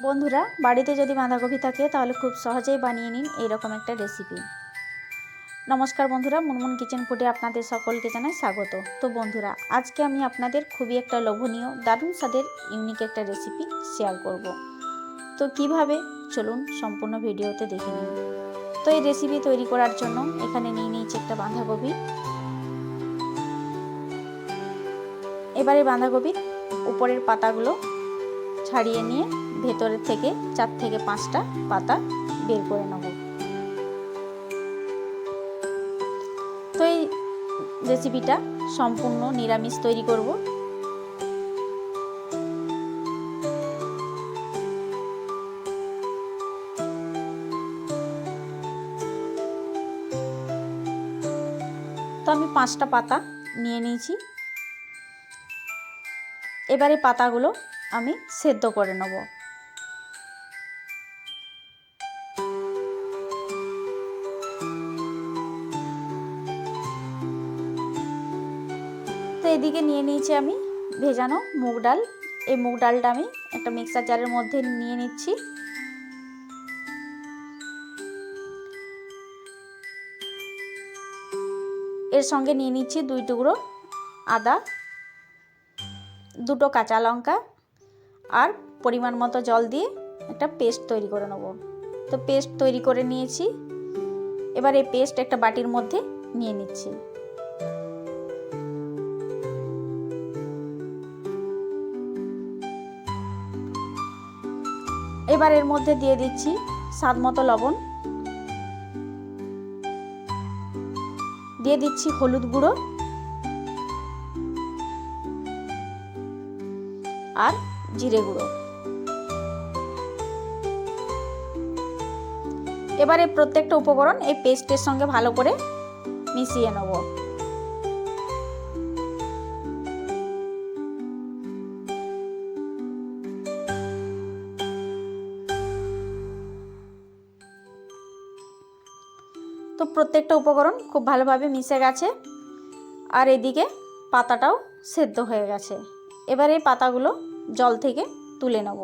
বন্ধুরা, বাড়িতে যদি বাঁধাকপি থাকে, তাহলে খুব সহজেই বানিয়ে নিন এইরকম একটা রেসিপি নমস্কার বন্ধুরা, মুনমুন কিচেন ফুডে আপনাদের সকলকে জানাই স্বাগত। তো বন্ধুরা, আজকে আমি আপনাদের খুবই একটা লোভনীয়, দারুণ স্বাদের ইউনিক একটা রেসিপি শেয়ার করব। তো কীভাবে? চলুন সম্পূর্ণ ভিডিওতে দেখে নিন তো এই রেসিপি তৈরি করার জন্য এখানে নিয়ে নিয়েছি একটা বাঁধাকপি। এবারে বাঁধাকপির উপরের পাতাগুলো ছাড়িয়ে নিয়ে ভেতরের থেকে চার থেকে পাঁচটা পাতা বের করে নেব। তো এই রেসিপিটা সম্পূর্ণ নিরামিষ তৈরি করব। তো আমি পাঁচটা পাতা নিয়ে নিয়েছি। এবারে পাতাগুলো আমি সেদ্ধ করে নেব। তো এদিকে নিয়ে নিয়েছি আমি ভেজানো মুগ ডাল। এই মুগ ডালটা আমি একটা মিক্সার জারের মধ্যে নিয়ে নিচ্ছি। এর সঙ্গে নিয়ে নিচ্ছি দুই টুকরো আদা, দুটো কাঁচা লঙ্কা আর পরিমাণ মতো জল দিয়ে একটা পেস্ট তৈরি করে নেব। তো পেস্ট তৈরি করে নিয়েছি। এবার এই পেস্ট একটা বাটির মধ্যে নিয়ে নিচ্ছি। এবার এর মধ্যে দিয়ে দিচ্ছি স্বাদ মতো লবণ। দিয়ে দিচ্ছি হলুদ গুঁড়ো। আর জিরে গুঁড়ো। এবারে প্রত্যেকটা উপকরণ এই পেস্টের সঙ্গে ভালো করে মিশিয়ে নেব। তো প্রত্যেকটা উপকরণ খুব ভালোভাবে মিশে গেছে, আর এদিকে পাতাটাও সেদ্ধ হয়ে গেছে। এবার এই পাতাগুলো জল থেকে তুলে নেব।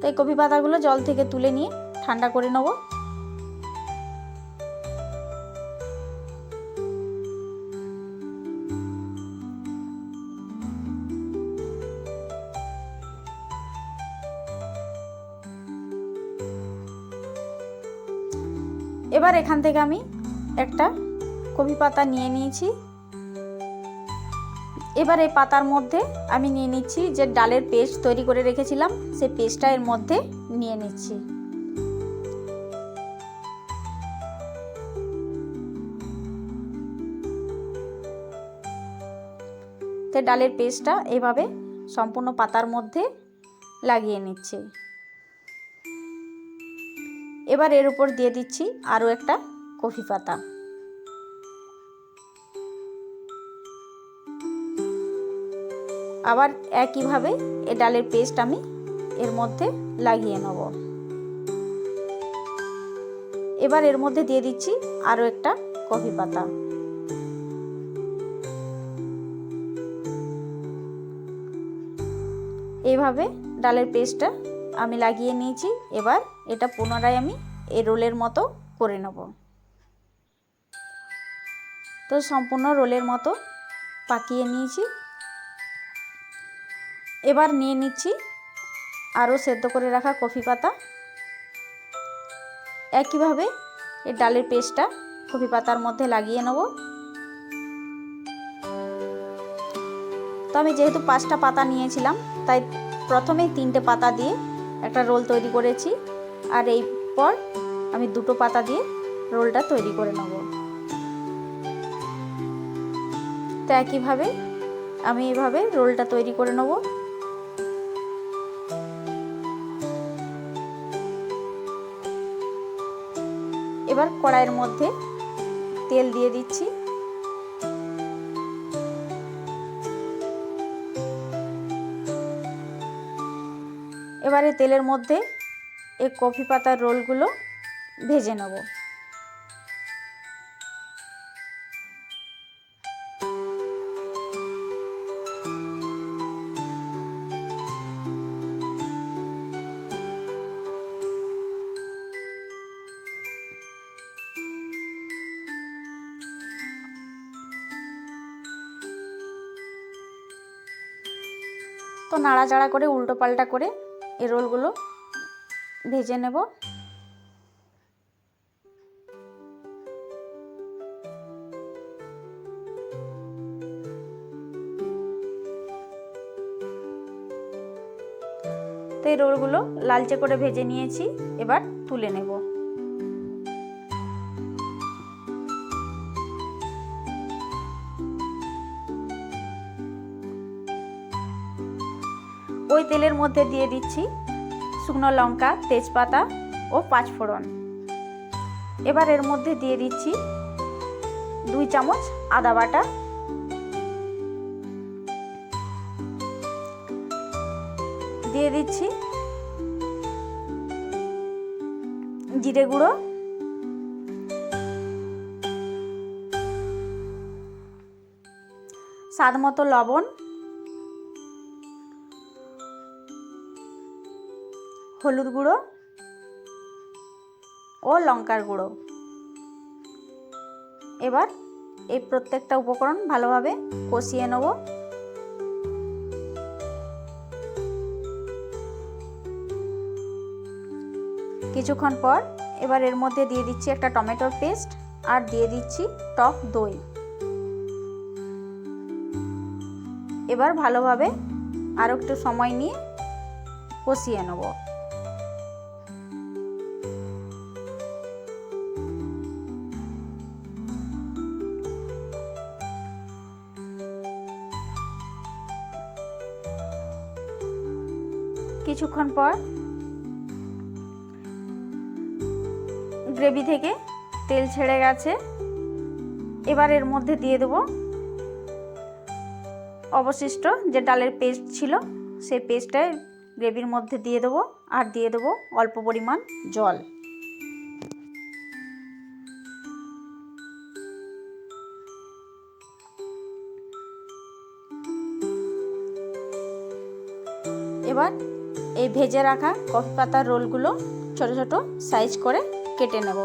তাই কপি পাতাগুলো জল থেকে তুলে নিয়ে ঠান্ডা করে নেব। এবার এখান থেকে আমি একটা কপি পাতা নিয়ে নিয়েছি। এবার এই পাতার মধ্যে আমি নিয়ে নিচ্ছি যে ডালের পেস্ট তৈরি করে রেখেছিলাম, সেই পেস্টটা এর মধ্যে নিয়ে নিচ্ছি। তো ডালের পেস্টটা এভাবে সম্পূর্ণ পাতার মধ্যে লাগিয়ে নিচ্ছি। এবার এর উপর দিয়ে দিচ্ছি আরও একটা কফি পাতা। আবার একইভাবে এ ডালের পেস্ট আমি এর মধ্যে লাগিয়ে নেব। এবার এর মধ্যে দিয়ে দিচ্ছি আরও একটা কফি পাতা। এইভাবে ডালের পেস্টটা আমি লাগিয়ে নিয়েছি। এবার এটা পুনরায় আমি এ রোলের মতো করে নেব। তো সম্পূর্ণ রোলের মতো পাকিয়ে নিয়েছি। এবার নিয়ে নিচ্ছি আরও সেদ্ধ করে রাখা কফি পাতা। একইভাবে এই ডালের পেস্টটা কফি পাতার মধ্যে লাগিয়ে নেব। তো আমি যেহেতু পাঁচটা পাতা নিয়েছিলাম, তাই প্রথমেই তিনটে পাতা দিয়ে একটা রোল তৈরি করেছি। আর এই পর আমি দুটো পাতা দিয়ে রোলটা তৈরি করে নেব। তো একইভাবে আমি এভাবে রোলটা তৈরি করে নেব। এবার কড়াইয়ের মধ্যে তেল দিয়ে দিচ্ছি। এবারে তেলের মধ্যে এই কফি পাতার রোলগুলো ভেজে নেব। তো নাড়াচাড়া করে উল্টো পাল্টা করে এ রোলগুলো ভেজে নেব। তো এই রোলগুলো লালচে করে ভেজে নিয়েছি, এবার তুলে নেব। ওই তেলের মধ্যে দিয়ে দিচ্ছি শুকনো লঙ্কা, তেজপাতা ও পাঁচফোড়ন। এবার এর মধ্যে দিয়ে দিচ্ছি দুই চামচ আদা বাটা। দিয়ে দিচ্ছি জিরে গুঁড়ো। স্বাদ মতো লবণ। হলুদ গুঁড়ো ও লঙ্কার গুঁড়ো। এবার এই প্রত্যেকটা উপকরণ ভালোভাবে কষিয়ে নেব। কিছুক্ষণ পর এবার এর মধ্যে দিয়ে দিচ্ছি একটা টমেটোর পেস্ট আর দিয়ে দিচ্ছি টক দই। এবার ভালোভাবে আরও একটু সময় নিয়ে কষিয়ে নেব। কিছুক্ষণ পর গ্রেভি থেকে তেল ছেড়ে গেছে। এবার এর মধ্যে দিয়ে দেবো অবশিষ্ট যে ডালের পেস্ট ছিল, সেই পেস্টটাই গ্রেভির মধ্যে দিয়ে দেবো আর দিয়ে দেবো অল্প পরিমাণ জল। এবার ভেজে রাখা কফি পাতার রোলগুলো ছোট ছোট সাইজ করে কেটে নেব।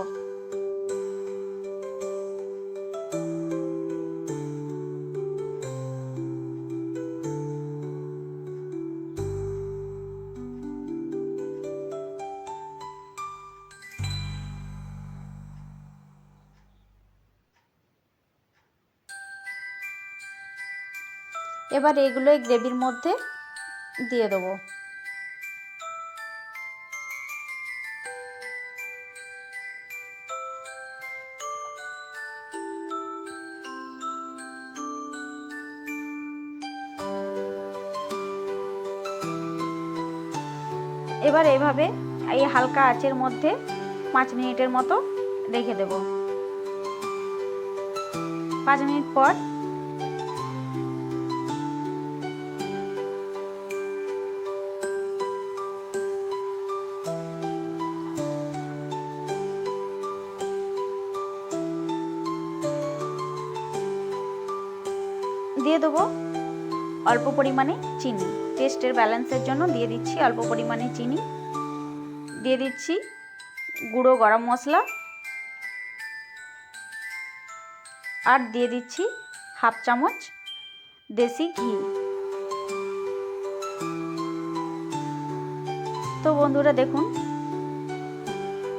এবার এগুলো গ্রেভির মধ্যে দিয়ে দেবো। এবার এইভাবে এই হালকা আঁচের মধ্যে পাঁচ মিনিটের মতো রেখে দেব। পাঁচ মিনিট পর দিয়ে দেবো অল্প পরিমাণে চিনি। টেস্টের ব্যালেন্সের জন্য দিয়ে দিচ্ছি অল্প পরিমাণে চিনি। দিয়ে দিচ্ছি গুঁড়ো গরম মশলা। আর দিয়ে দিচ্ছি হাফ চামচ দেশি ঘি। তো বন্ধুরা দেখুন,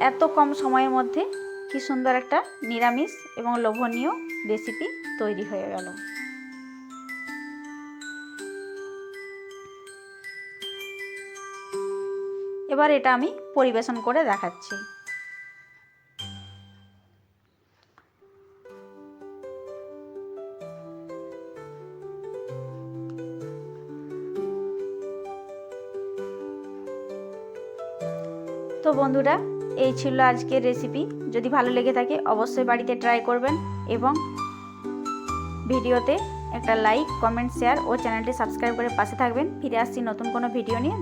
এত কম সময়ের মধ্যে কি সুন্দর একটা নিরামিষ এবং লোভনীয় রেসিপি তৈরি হয়ে গেল। এবার এটা আমি পরিবেশন করে দেখাচ্ছি। তো বন্ধুরা, এই ছিল আজকের রেসিপি যদি ভালো লেগে থাকে, অবশ্যই বাড়িতে ট্রাই করবেন এবং ভিডিওতে একটা লাইক কমেন্ট শেয়ার ও চ্যানেলটি সাবস্ক্রাইব করে পাশে থাকবেন। ফিরে আসছি নতুন কোনো ভিডিও নিয়ে।